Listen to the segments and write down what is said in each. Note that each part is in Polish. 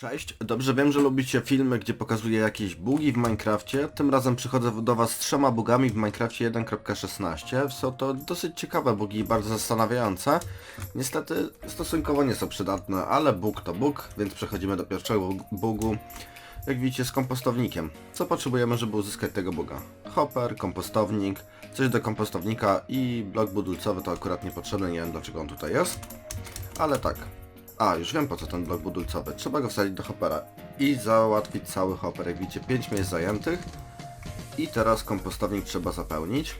Cześć, dobrze wiem, że lubicie filmy, gdzie pokazuję jakieś bugi w Minecrafcie. Tym razem przychodzę do Was z trzema bugami w Minecrafcie 1.16. Są to dosyć ciekawe bugi i bardzo zastanawiające. Niestety stosunkowo nie są przydatne, ale bug to bug, więc przechodzimy do pierwszego bug- bugu. Jak widzicie z kompostownikiem. Co potrzebujemy, żeby uzyskać tego buga? Hopper, kompostownik, coś do kompostownika i blok budulcowy to akurat niepotrzebny, nie wiem dlaczego on tutaj jest. Ale tak, a, już wiem po co ten blok budulcowy. Trzeba go wsadzić do hoppera i załatwić cały hopper. Jak widzicie, 5 miejsc zajętych. I teraz kompostownik trzeba zapełnić.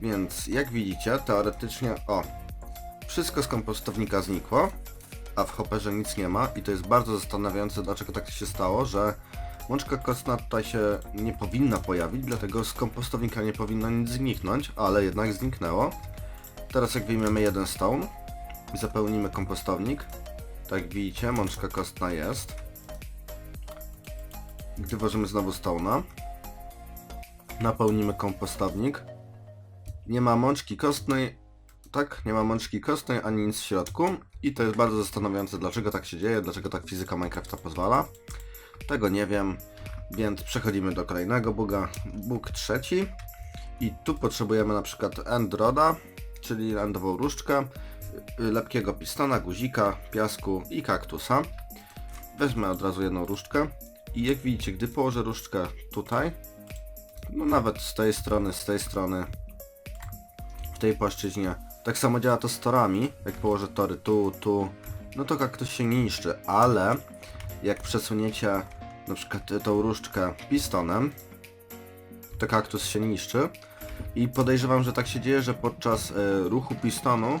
Więc jak widzicie, teoretycznie, o, wszystko z kompostownika znikło, a w hopperze nic nie ma i to jest bardzo zastanawiające, dlaczego tak się stało, że mączka kostna tutaj się nie powinna pojawić, dlatego z kompostownika nie powinno nic zniknąć, ale jednak zniknęło. Teraz jak wyjmiemy jeden stone i zapełnimy kompostownik, tak jak widzicie, mączka kostna jest. Gdy włożymy znowu stone'a, napełnimy kompostownik. Nie ma mączki kostnej, tak, nie ma mączki kostnej ani nic w środku. I to jest bardzo zastanawiające, dlaczego tak się dzieje, dlaczego tak fizyka Minecrafta pozwala. Tego nie wiem, więc przechodzimy do kolejnego buga, bug trzeci. I tu potrzebujemy na przykład endroda, czyli endową różdżkę, y, lepkiego pistona, guzika, piasku i kaktusa. Wezmę od razu jedną różdżkę i jak widzicie, gdy położę różdżkę tutaj, no nawet z tej strony, z tej strony, w tej płaszczyźnie, tak samo działa to z torami, jak położę tory tu, tu, no to kaktus się niszczy, ale jak przesuniecie na przykład tą różdżkę pistonem, to kaktus się niszczy. I podejrzewam, że tak się dzieje, że podczas e, ruchu pistonu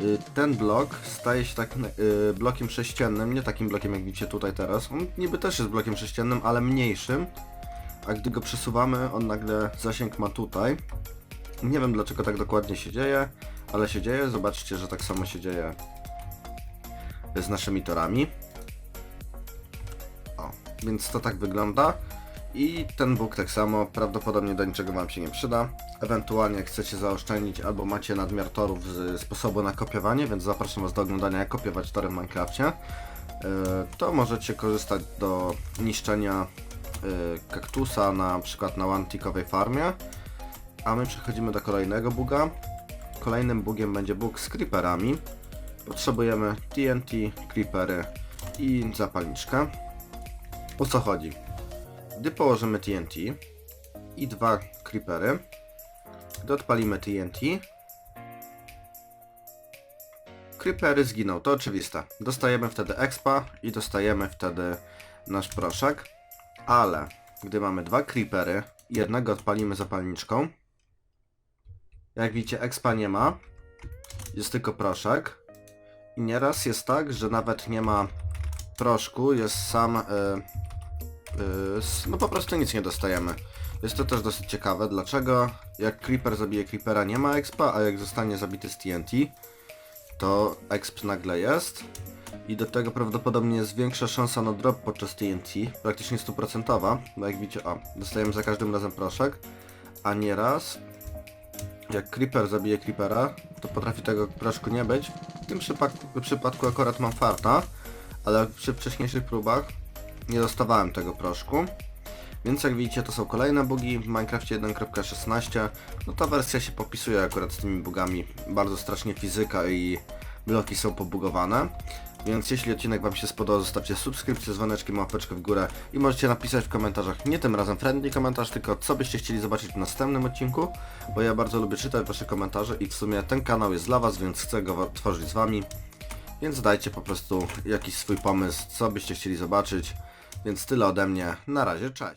y, ten blok staje się takim y, blokiem sześciennym, nie takim blokiem jak widzicie tutaj teraz. On niby też jest blokiem sześciennym, ale mniejszym. A gdy go przesuwamy, on nagle zasięg ma tutaj. Nie wiem dlaczego tak dokładnie się dzieje, ale się dzieje. Zobaczcie, że tak samo się dzieje z naszymi torami. O, więc to tak wygląda. I ten bóg tak samo prawdopodobnie do niczego Wam się nie przyda. Ewentualnie chcecie zaoszczędzić albo macie nadmiar torów z sposobu na kopiowanie, więc zapraszam Was do oglądania jak kopiować tory w Minecrafcie. Yy, To możecie korzystać do niszczenia yy, kaktusa na przykład na one-tickowej farmie. A my przechodzimy do kolejnego buga. Kolejnym bugiem będzie bug z creeperami. Potrzebujemy TNT, creepery i zapalniczkę. O co chodzi? Gdy położymy TNT i dwa creepery, gdy odpalimy TNT, creepery zginą, to oczywiste. Dostajemy wtedy expa i dostajemy wtedy nasz proszek, ale gdy mamy dwa creepery jednego odpalimy zapalniczką, jak widzicie expa nie ma, jest tylko proszek. I nieraz jest tak, że nawet nie ma proszku, jest sam... Yy, s- no po prostu nic nie dostajemy. Jest to też dosyć ciekawe, dlaczego jak Creeper zabije Creepera nie ma expa, a jak zostanie zabity z TNT, to exp nagle jest. I do tego prawdopodobnie jest większa szansa na drop podczas TNT, praktycznie stuprocentowa, bo jak widzicie, o, dostajemy za każdym razem proszek, a nieraz jak Creeper zabije Creepera, to potrafi tego proszku nie być. W tym przypadku, przypadku akurat mam farta, ale przy wcześniejszych próbach nie dostawałem tego proszku. Więc jak widzicie to są kolejne bugi w Minecrafcie 1.16. No ta wersja się popisuje akurat z tymi bugami. Bardzo strasznie fizyka i bloki są pobugowane. Więc jeśli odcinek Wam się spodobał, zostawcie subskrypcję, dzwoneczkiem, łapeczkę w górę i możecie napisać w komentarzach, nie tym razem friendly komentarz, tylko co byście chcieli zobaczyć w następnym odcinku, bo ja bardzo lubię czytać Wasze komentarze i w sumie ten kanał jest dla Was, więc chcę go tworzyć z Wami. Więc dajcie po prostu jakiś swój pomysł, co byście chcieli zobaczyć. Więc tyle ode mnie. Na razie, cześć.